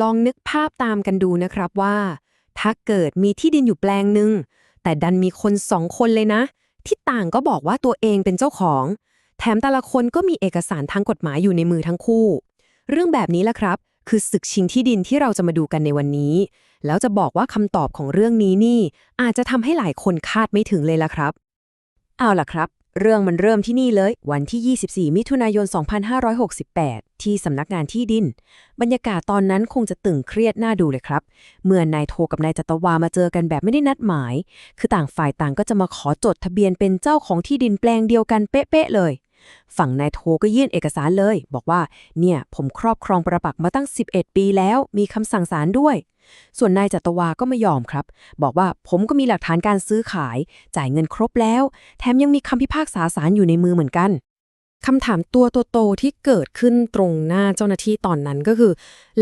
ลองนึกภาพตามกันดูนะครับว่า ถ้าเกิดมีที่ดินอยู่แปลงหนึ่งแต่ดันมีคนสองคนเลยนะ ที่ต่างก็บอกว่าตัวเองเป็นเจ้าของ แถมแต่ละคนก็มีเอกสารทางกฎหมายอยู่ในมือทั้งคู่ เรื่องแบบนี้แหละครับ คือศึกชิงที่ดินที่เราจะมาดูกันในวันนี้ แล้วจะบอกว่าคำตอบของเรื่องนี้นี่ อาจจะทำให้หลายคนคาดไม่ถึงเลยล่ะครับ เอาล่ะครับ เรื่องมันเริ่มที่นี่เลย วันที่ 24 มิถุนายน 2568 ที่สำนักงานที่ดิน บรรยากาศตอนนั้นคงจะตึงเครียดน่าดูเลยครับ เมื่อนายโทกับนายจัตวามาเจอกันแบบไม่ได้นัดหมาย คือต่างฝ่ายต่างก็จะมาขอจดทะเบียนเป็นเจ้าของที่ดินแปลงเดียวกันเป๊ะๆเลย ฝั่งนายโทก็ยื่นเอกสารเลย บอกว่า เนี่ยผมครอบครองประปักมาตั้ง 11 ปีแล้วมีคำสั่งศาลด้วย ส่วนนายจัตวาก็ไม่ยอมครับ บอกว่าผมก็มีหลักฐานการซื้อขาย จ่ายเงินครบแล้ว แถมยังมีคำพิพากษาศาลอยู่ในมือเหมือนกันคำถามตัวโตๆที่เกิดขึ้นตรงหน้าเจ้าหน้าที่ตอนนั้นก็คือ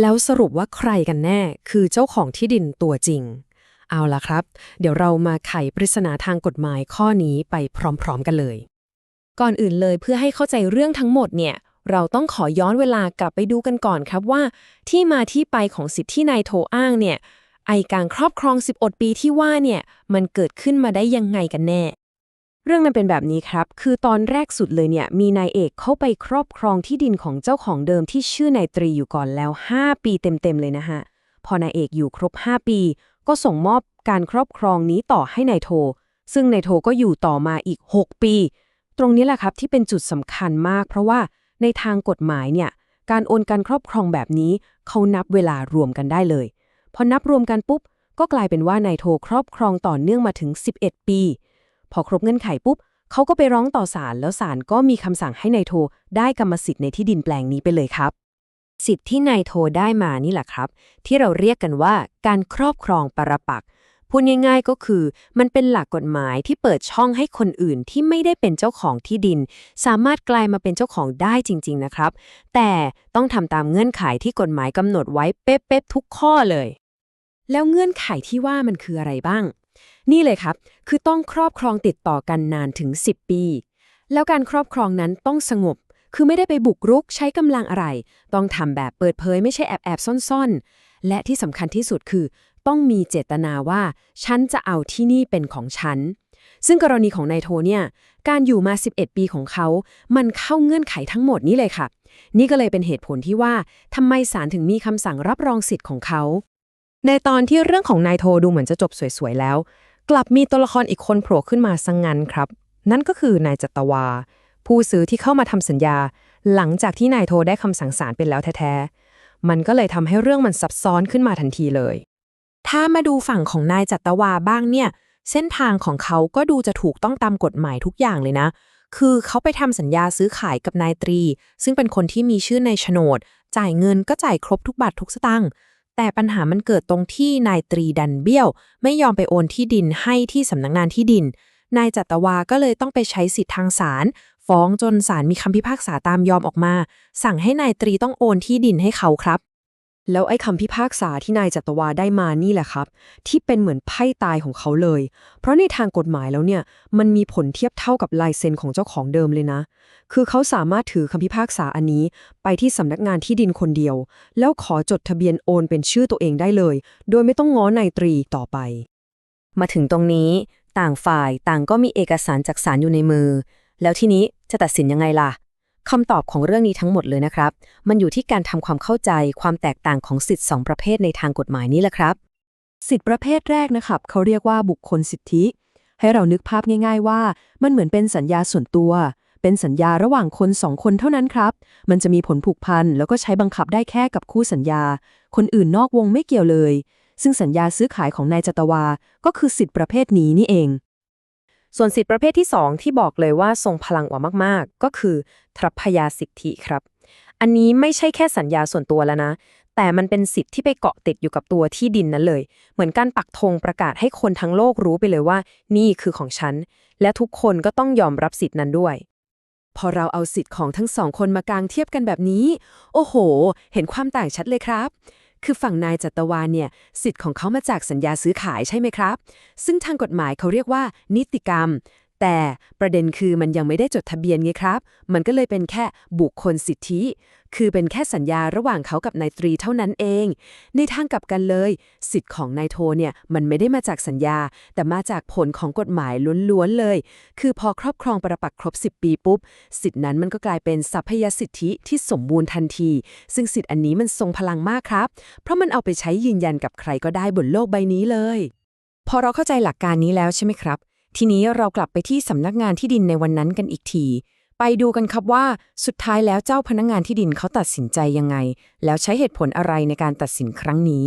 แล้วสรุปว่าใครกันแน่ คือเจ้าของที่ดินตัวจริง เอาล่ะครับ เดี๋ยวเรามาไขปริศนาทางกฎหมายข้อนี้ไปพร้อมๆกันเลย ก่อนอื่นเลยเพื่อให้เข้าใจเรื่องทั้งหมดเนี่ย เราต้องขอย้อนเวลากลับไปดูกันก่อนครับว่า ที่มาที่ไปของสิทธิที่นายโทอ้างเนี่ย ไอการครอบครอง11ปีที่ว่าเนี่ย มันเกิดขึ้นมาได้ยังไงกันแน่ เรื่องมันเป็นแบบนี้ครับ คือตอนแรกสุดเลยเนี่ย มีนายเอกเข้าไปครอบครองที่ดินของเจ้าของเดิมที่ชื่อนายตรีอยู่ก่อนแล้ว 5 ปีเต็มๆเลยนะฮะ พอนายเอกอยู่ครบ 5 ปี ก็ส่งมอบการครอบครองนี้ต่อให้นายโท ซึ่งนายโทก็อยู่ต่อมาอีก 6 ปี ตรงนี้แหละครับที่เป็นจุดสำคัญมาก เพราะว่าในทางกฎหมายเนี่ยการโอนการครอบครองแบบนี้เขานับเวลารวมกันได้เลย พอนับรวมกันปุ๊บ ก็กลายเป็นว่านายโทครอบครองต่อเนื่องมาถึง 11 ปี พอครบเงื่อนไขปุ๊บเขาก็ไปร้องต่อศาลแล้วศาลก็มีคำสั่งให้นายโทได้กรรมสิทธิ์ในที่ดินแปลงนี้ไปเลยครับ สิทธิ์ที่นายโทได้มานี่แหละครับ ที่เราเรียกกันว่าการครอบครองปรปักษ์ พูดง่าย ๆก็คือ มันเป็นหลักกฎหมายที่เปิดช่องให้คนอื่นที่ไม่ได้เป็นเจ้าของที่ดิน สามารถกลายมาเป็นเจ้าของได้จริง ๆ นะครับ แต่ต้องทำตามเงื่อนไขที่กฎหมายกำหนดไว้เป๊ะๆทุกข้อเลย แล้วเงื่อนไขที่ว่ามันคืออะไรบ้าง นี่เลยครับ คือต้องครอบครองติดต่อกันนานถึง 10 ปี แล้วการครอบครองนั้นต้องสงบคือไม่ได้ไปบุกรุกใช้กำลังอะไร ต้องทำแบบเปิดเผยไม่ใช่แอบแอบๆซ่อนๆ และที่สำคัญที่สุดคือ ต้องมีเจตนาว่า ฉันจะเอาที่นี่เป็นของฉัน ซึ่งกรณีของนายโทเนี่ย การอยู่มา 11 ปีของเขา มันเข้าเงื่อนไขทั้งหมดนี้เลยค่ะ นี่ก็เลยเป็นเหตุผลที่ว่าทำไมศาลถึงมีคำสั่งรับรองสิทธิ์ของเขา ในตอนที่เรื่องของนายโทดูเหมือนจะจบสวยๆแล้ว กลับมีตัวละครอีกคนโผล่ขึ้นมาสังงันครับ นั่นก็คือนายจัตวา ผู้ซื้อที่เข้ามาทำสัญญา หลังจากที่นายโทได้คำสั่งศาลเป็นแล้วแท้ๆมันก็เลยทำให้เรื่องมันซับซ้อนขึ้นมาทันทีเลย ถ้ามาดูฝั่งของนายจัตวาบ้างเนี่ย เส้นทางของเขาก็ดูจะถูกต้องตามกฎหมายทุกอย่างเลยนะ คือเขาไปทำสัญญาซื้อขายกับนายตรี ซึ่งเป็นคนที่มีชื่อในโฉนด จ่ายเงินก็จ่ายครบทุกบาททุกสตางค์แต่ปัญหามันเกิดตรงที่นายตรีดันเบี้ยว ไม่ยอมไปโอนที่ดินให้ที่สำนักงานที่ดิน นายจัตวาก็เลยต้องไปใช้สิทธิ์ทางศาลฟ้องจนศาลมีคำพิพากษาตามยอมออกมา สั่งให้นายตรีต้องโอนที่ดินให้เขาครับ แล้วไอ้คำพิพากษาที่นายจัตวาได้มานี่แหละครับ ที่เป็นเหมือนไพ่ตายของเขาเลย เพราะในทางกฎหมายแล้วเนี่ย มันมีผลเทียบเท่ากับลายเซ็นของเจ้าของเดิมเลยนะ คือเขาสามารถถือคำพิพากษาอันนี้ ไปที่สำนักงานที่ดินคนเดียว แล้วขอจดทะเบียนโอนเป็นชื่อตัวเองได้เลย โดยไม่ต้องง้อนายตรีต่อไป มาถึงตรงนี้ ต่างฝ่ายต่างก็มีเอกสารจากศาลอยู่ในมือ แล้วทีนี้จะตัดสินยังไงล่ะ คำตอบของเรื่องนี้ทั้งหมดเลยนะครับ มันอยู่ที่การทำความเข้าใจความแตกต่างของสิทธิสองประเภทในทางกฎหมายนี้แหละครับ สิทธิประเภทแรกนะครับ เขาเรียกว่าบุคคลสิทธิ ให้เรานึกภาพง่าย ๆ ว่า มันเหมือนเป็นสัญญาส่วนตัว เป็นสัญญาระหว่างคนสองคนเท่านั้นครับ มันจะมีผลผูกพันแล้วก็ใช้บังคับได้แค่กับคู่สัญญา คนอื่นนอกวงไม่เกี่ยวเลย ซึ่งสัญญาซื้อขายของนายจตวา ก็คือสิทธิประเภทนี้นี่เอง ส่วนสิทธิประเภทที่ 2 ที่บอกเลยว่าทรงพลังกว่ามากๆ ก็คือทรัพยาสิทธิครับ อันนี้ไม่ใช่แค่สัญญาส่วนตัวแล้วนะ แต่มันเป็นสิทธิ์ที่ไปเกาะติดอยู่กับตัวที่ดินนั้นเลย เหมือนการปักธงประกาศให้คนทั้งโลกรู้ไปเลยว่า นี่คือของฉัน และทุกคนก็ต้องยอมรับสิทธินั้นด้วย พอเราเอาสิทธิ์ของทั้งสองคนมากางเทียบกันแบบนี้ โอ้โห เห็นความต่างชัดเลยครับ คือฝั่งนายจัตวาเนี่ยสิทธิ์ของเขามาจากสัญญาซื้อขายใช่ไหมครับ ซึ่งทางกฎหมายเขาเรียกว่านิติกรรม แต่ประเด็นคือมันยังไม่ได้จดทะเบียนไงครับ มันก็เลยเป็นแค่บุคคลสิทธิ คือเป็นแค่สัญญาระหว่างเขากับนายตรีเท่านั้นเอง ในทางกลับกันเลย สิทธิ์ของนายโทเนี่ยมันไม่ได้มาจากสัญญา แต่มาจากผลของกฎหมายล้วนๆเลย คือพอครอบครองประปักครบ 10 ปีปุ๊บ สิทธินั้นมันก็กลายเป็นทรัพยสิทธิที่สมบูรณ์ทันที ซึ่งสิทธิอันนี้มันทรงพลังมากครับ เพราะมันเอาไปใช้ยืนยันกับใครก็ได้บนโลกใบนี้เลย พอเราเข้าใจหลักการนี้แล้วใช่ไหมครับ ทีนี้เรากลับไปที่สำนักงานที่ดินในวันนั้นกันอีกที ไปดูกันครับว่าสุดท้ายแล้วเจ้าพนักงานที่ดินเขาตัดสินใจยังไง แล้วใช้เหตุผลอะไรในการตัดสินครั้งนี้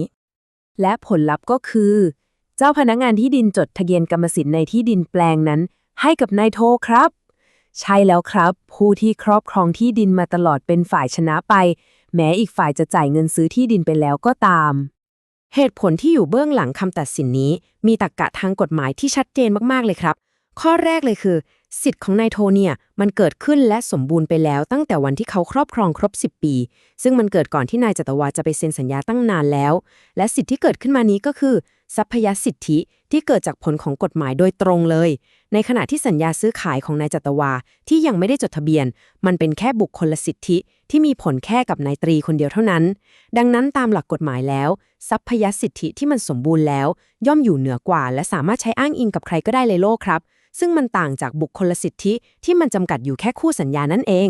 และผลลัพธ์ก็คือ เจ้าพนักงานที่ดินจดทะเบียนกรรมสิทธิ์ในที่ดินแปลงนั้น ให้กับนายโทครับ ใช่แล้วครับ ผู้ที่ครอบครองที่ดินมาตลอดเป็นฝ่ายชนะไป แม้อีกฝ่ายจะจ่ายเงินซื้อที่ดินไปแล้วก็ตาม เหตุผลที่อยู่เบื้องหลังคำตัดสินนี้ มีตรรกะทางกฎหมายที่ชัดเจนมากๆเลยครับ ข้อแรกเลยคือ สิทธิ์ของนายโทเนี่ยมันเกิดขึ้นและสมบูรณ์ไปแล้วตั้งแต่วันที่เขาครอบครองครบ 10 ปี ซึ่งมันเกิดก่อนที่นายจัตวาจะไปเซ็นสัญญาตั้งนานแล้ว และสิทธิ์ที่เกิดขึ้นมานี้ก็คือ ทรัพยสิทธิที่เกิดจากผลของกฎหมายโดยตรงเลย ในขณะที่สัญญาซื้อขายของนายจัตวาที่ยังไม่ได้จดทะเบียน มันเป็นแค่บุคคลสิทธิ ที่มีผลแค่กับนายตรีคนเดียวเท่านั้น ดังนั้นตามหลักกฎหมายแล้ว ทรัพยสิทธิที่มันสมบูรณ์แล้ว ย่อมอยู่เหนือกว่า และสามารถใช้อ้างอิงกับใครก็ได้ในโลกครับ ซึ่งมันต่างจากบุคคลสิทธิที่มันจำกัดอยู่แค่คู่สัญญานั่นเอง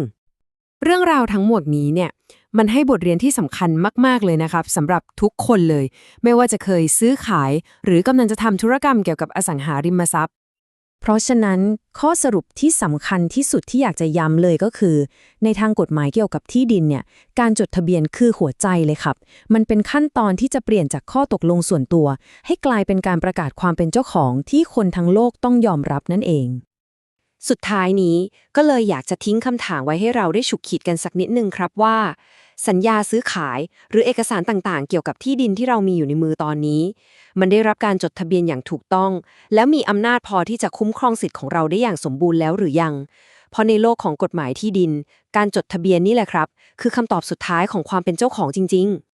เรื่องราวทั้งหมดนี้เนี่ยมันให้บทเรียนที่สำคัญมาก ๆ เลยนะครับสำหรับทุกคนเลย ไม่ว่าจะเคยซื้อขาย หรือกำลังจะทำธุรกรรมเกี่ยวกับอสังหาริมทรัพย์ เพราะฉะนั้นข้อสรุปที่สำคัญที่สุดที่อยากจะย้ำเลยก็คือ ในทางกฎหมายเกี่ยวกับที่ดินเนี่ยการจดทะเบียนคือหัวใจเลยครับ มันเป็นขั้นตอนที่จะเปลี่ยนจากข้อตกลงส่วนตัว ให้กลายเป็นการประกาศความเป็นเจ้าของที่คนทั้งโลกต้องยอมรับนั่นเอง สุดท้ายนี้ก็เลยอยากจะทิ้งคำถามไว้ให้เราได้ฉุกคิดกันสักนิดนึงครับว่า สัญญาซื้อขายหรือเอกสารต่างๆ เกี่ยวกับที่ดินที่เรามีอยู่ในมือตอนนี้ มันได้รับการจดทะเบียนอย่างถูกต้อง แล้วมีอำนาจพอที่จะคุ้มครองสิทธิ์ของเราได้อย่างสมบูรณ์แล้วหรือยัง เพราะในโลกของกฎหมายที่ดิน การจดทะเบียนนี่แหละครับ คือคำตอบสุดท้ายของความเป็นเจ้าของจริง ๆ